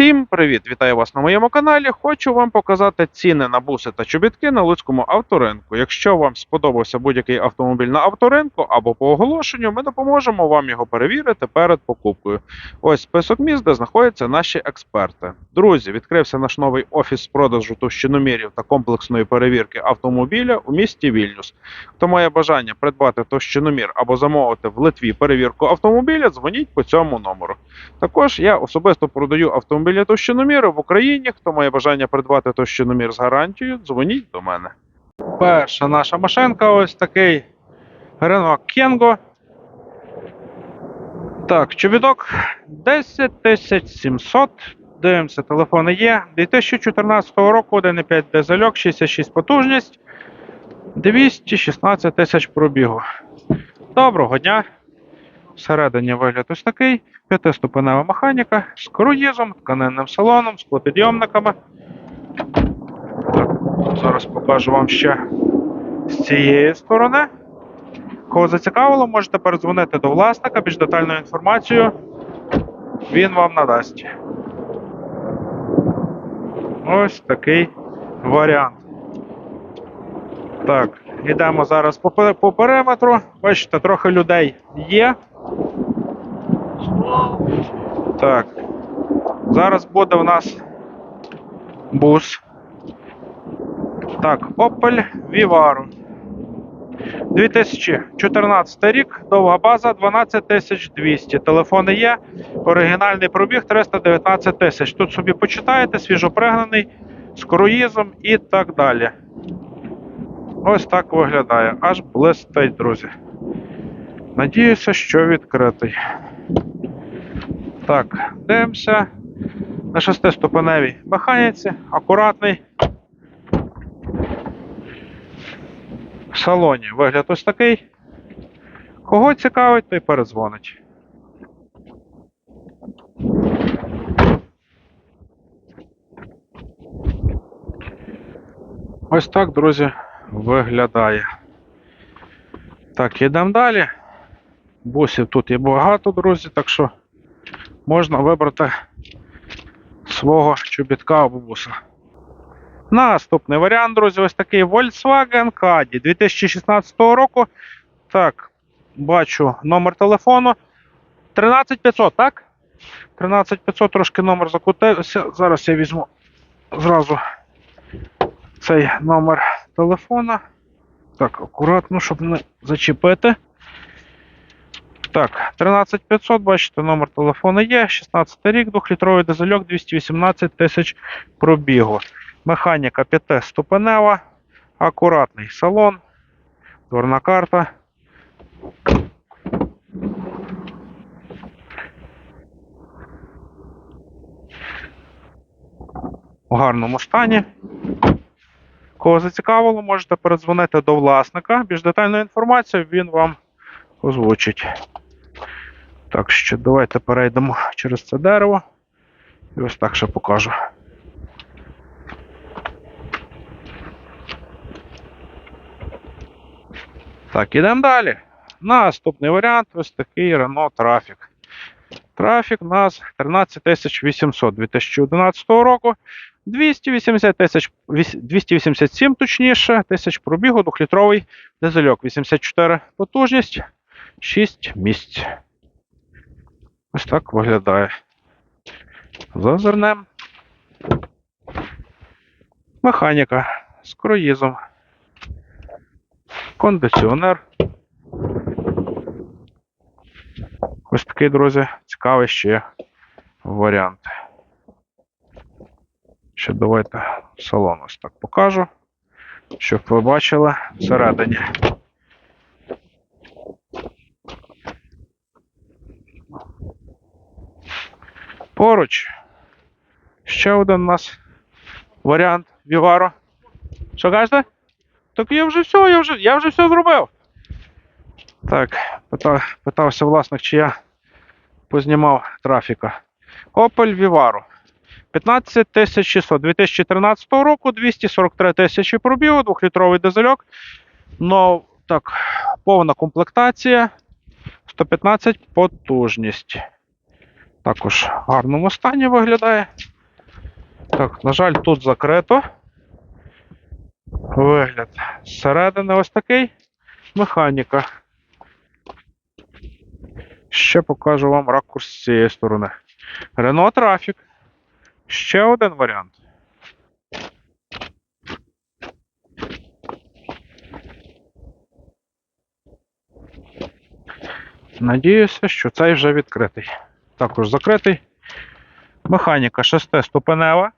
Всім привіт! Вітаю вас на моєму каналі. Хочу вам показати ціни на буси та чобітки на Луцькому авторинку. Якщо вам сподобався будь-який автомобіль на авторинку або по оголошенню, ми допоможемо вам його перевірити перед покупкою. Ось список міст, де знаходяться наші експерти. Друзі, відкрився наш новий офіс з продажу товщиномірів та комплексної перевірки автомобіля у місті Вільнюс. Хто має бажання придбати товщиномір або замовити в Литві перевірку автомобіля, дзвоніть по цьому номеру. Також я особисто продаю автомобілі товщиноміри в Україні. Хто має бажання придбати товщиномір з гарантією, дзвоніть до мене. Перша наша машинка ось такий Renault Kengo. Так, чобіток 10700. Дивимося, телефони є. 2014 року 1,5 дизельок, 66 потужність, 216 тисяч пробігу. Доброго дня! Всередині вигляд ось такий. П'ятиступенева механіка з круїзом, тканинним салоном, з склопідйомниками. Зараз покажу вам ще з цієї сторони. Кого зацікавило, можете передзвонити до власника, більш детальну інформацію він вам надасть. Ось такий варіант. Так, йдемо зараз по, по периметру. Бачите, трохи людей є. Так. Зараз буде у нас бус. Так, Opel Vivaro. 2014 рік, довга база 12200. Телефони є. Оригінальний пробіг 319 тисяч. Тут собі почитаєте, свіжопригнаний, з круїзом і так далі. Ось так виглядає. Аж блистить, друзі. Надіюся, що відкритий. Так, дивимося. На шестиступеневій механіці, акуратний. В салоні вигляд ось такий. Кого цікавить, той передзвонить. Ось так, друзі, виглядає. Так, йдемо далі. Бусів тут є багато, друзі, так що можна вибрати свого чобітка або буса. Наступний варіант, друзі, ось такий Volkswagen Caddy 2016 року. Так, бачу номер телефону. 13500, так? 13500 трошки номер закутився. Зараз я візьму зразу цей номер телефона. Так, акуратно, щоб не зачепити. Так, 13500, бачите, номер телефону є. 16 рік, 2-літровий дизельок, 218 тисяч пробігу. Механіка 5-ступенева, акуратний салон, дверна карта. У гарному стані. Кого зацікавило, можете передзвонити до власника. Більш детальну інформацію він вам озвучить. Так що давайте перейдемо через це дерево. І ось так ще покажу. Так, ідемо далі. Наступний варіант ось такий Renault Trafic. Трафік у нас 13800 2011 року. 280 тисяч, 287 точніше, тисяч пробігу, 2-літровий дизельок, 84 потужність, 6 місць. Ось так виглядає. Зазирнем. Механіка з круїзом. Кондиціонер. Ось такий, друзі, цікавий ще варіант. Ще давайте салон ось так покажу, щоб ви бачили всередині. Поруч. Ще один у нас варіант Віваро. Що кажете? Так я вже все, я вже, я вже все зробив. Так, питав, питався власник, чи я познімав трафіка. Opel Vivaro. 15 600 2013 року, 243 тисячі пробігу, 2-літровий дизельок. Ну, так, повна комплектація. 115 потужність. Також в гарному стані виглядає. Так, на жаль, тут закрито. Вигляд зсередини ось такий. Механіка. Ще покажу вам ракурс з цієї сторони. Renault Traffic. Ще один варіант. Надіюся, що цей вже відкритий. Також закритий. Механіка шестиступенева.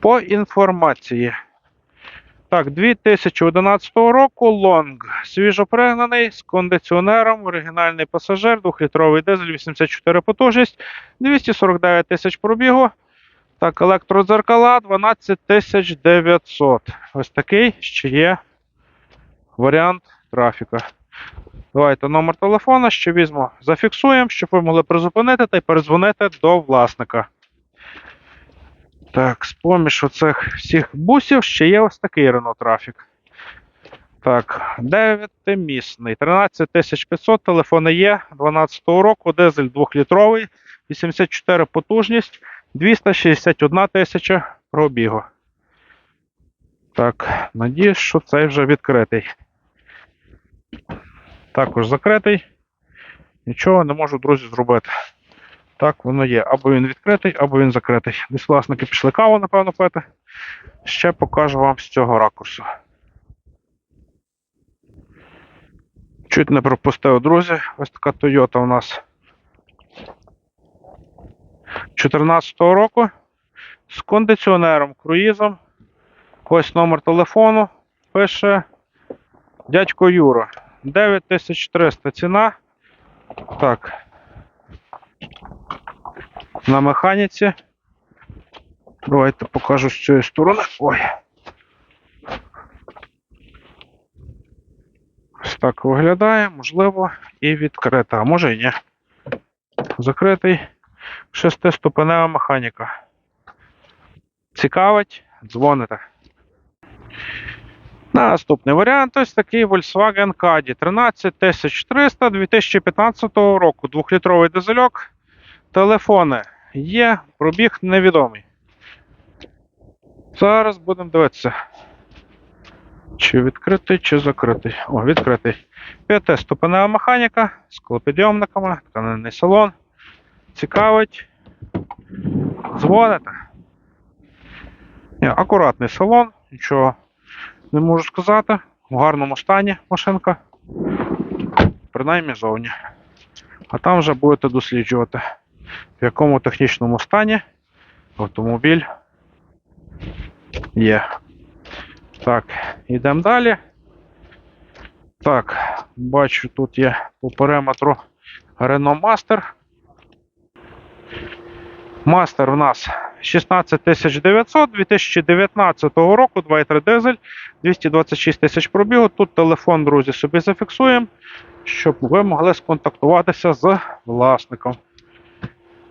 По інформації. Так, 2011 року лонг. Свіжопригнаний з кондиціонером, оригінальний пасажир, 2-літровий дизель, 84 потужність, 249 тисяч пробігу. Так, електродзеркала 12 900. Ось такий ще є варіант трафіка. Давайте номер телефона ще візьму, зафіксуємо, щоб ви могли призупинити та й передзвонити до власника. Так, з-поміж оцих всіх бусів ще є ось такий Traffic. Так, 9-місний, 13500, телефони є, 12-го року, дизель 2-літровий, 84 потужність, 261 тисяча пробігу. Так, надіюсь, що цей вже відкритий. Також закритий. Нічого не можу, друзі, зробити. Так, воно є. Або він відкритий, або він закритий. Десь власники пішли каву, напевно, пити. Ще покажу вам з цього ракурсу. Чуть не пропустив, друзі. Ось така Toyota у нас 14 року. З кондиціонером, круїзом. Ось номер телефону. Пише дядько Юра. 9300 ціна. Так. На механіці. Давайте покажу з цієї сторони. Ой. Ось так виглядає, можливо, і відкрита, а може і ні. Закритий шестиступенева механіка. Цікавить, дзвоните. Наступний варіант ось такий Volkswagen Caddy 13300 2015 року. Двохлітровий дизельок. Телефони є, пробіг невідомий. Зараз будемо дивитися. Чи відкритий, чи закритий. О, відкритий. П'ятиступенева механіка з колопідйомниками, тканинний салон. Цікавить. Дзвоните. Акуратний салон, нічого не можу сказати. В гарному стані машинка. Принаймні зовні. А там вже будете досліджувати, в якому технічному стані автомобіль є. Так, йдемо далі. Так, бачу, тут є по периметру Renault Master. Мастер у нас 16900 2019 року, 2,3 дизель, 226 тисяч пробігу. Тут телефон, друзі, собі зафіксуємо, щоб ви могли сконтактуватися з власником.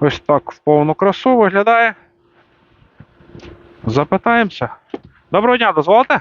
Ось так в повну красу виглядає. Запитаємося. Доброго дня, дозволите?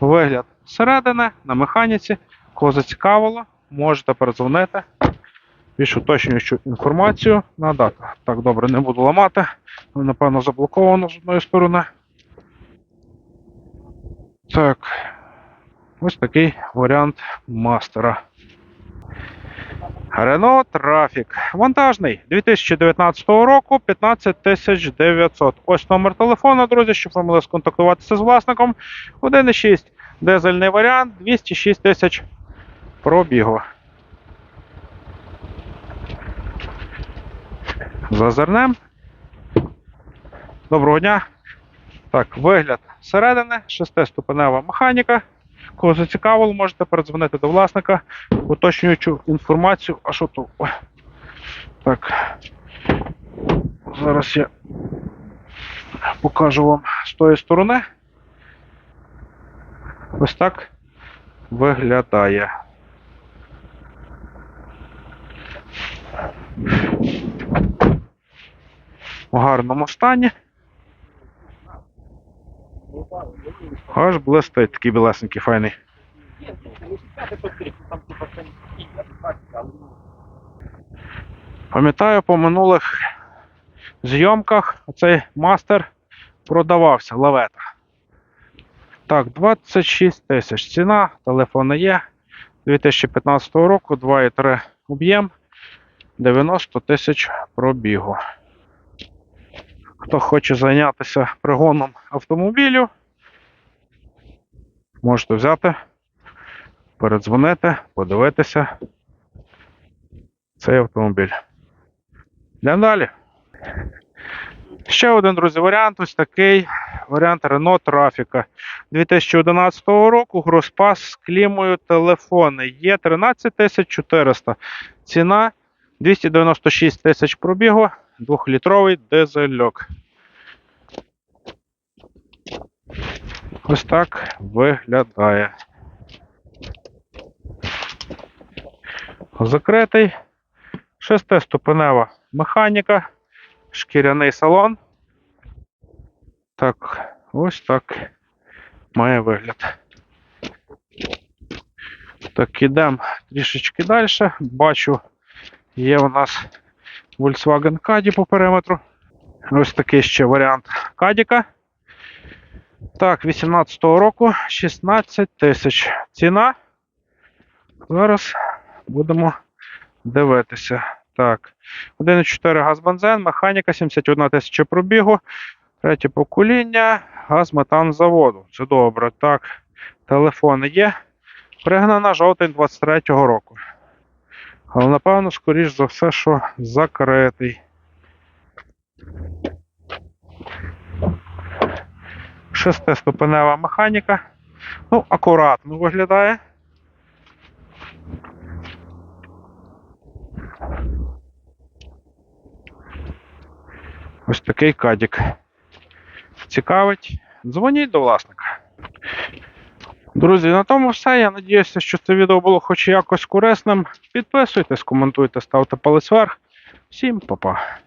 Вигляд зсередини на механіці. Кого зацікавило, можете передзвонити. Більш уточнюючу інформацію надати. Так, добре, не буду ламати. Напевно, заблоковано з одної сторони. Так. Ось такий варіант мастера. Renault Traffic. Вантажний 2019 року 15900. Ось номер телефону, друзі, щоб ви могли сконтактуватися з власником. 1,6 дизельний варіант, 206 тисяч пробігу. Зазирнем. Доброго дня. Так, вигляд зсередини, шестиступенева механіка. Кого зацікавило, можете передзвонити до власника, уточнюючу інформацію. А що тут? Так. Зараз я покажу вам з тої сторони. Ось так виглядає. В гарному стані. Аж блистить такий білесенький файний. Пам'ятаю, по минулих зйомках цей мастер продавався лавета. Так, 26 тисяч ціна, телефони є. 2015 року 2,3 об'єм, 90 тисяч пробігу. Хто хоче зайнятися пригоном автомобілю, можете взяти, передзвонити, подивитися цей автомобіль. Йдемо далі. Ще один, друзі, варіант. Ось такий варіант Renault Trafica 2011 року. Гроспас з клімою телефони. Є 13 400. Ціна 296 тисяч пробігу, 2-літровий дизельок. Ось так виглядає. Закритий. Шестиступенева механіка, шкіряний салон. Так, ось так має вигляд. Так, ідемо трішечки далі. Бачу, є у нас Volkswagen Caddy по периметру. Ось такий ще варіант Кадіка. Так, 18-го року 16 тисяч. Ціна. Зараз будемо дивитися. Так. 1,4 газ бензин, механіка 71 тисяча пробігу. Третє покоління, газ метан заводу. Це добре. Так. Телефон є. Пригнана жовтень 23-го року. Але напевно, скоріш за все, що закритий. Шестиступенева механіка. Ну, акуратно виглядає. Ось такий кадік. Цікавить. Дзвоніть до власника. Друзі, на тому все. Я надіюся, що це відео було хоч якось корисним. Підписуйтесь, коментуйте, ставте палець вверх. Всім па-па.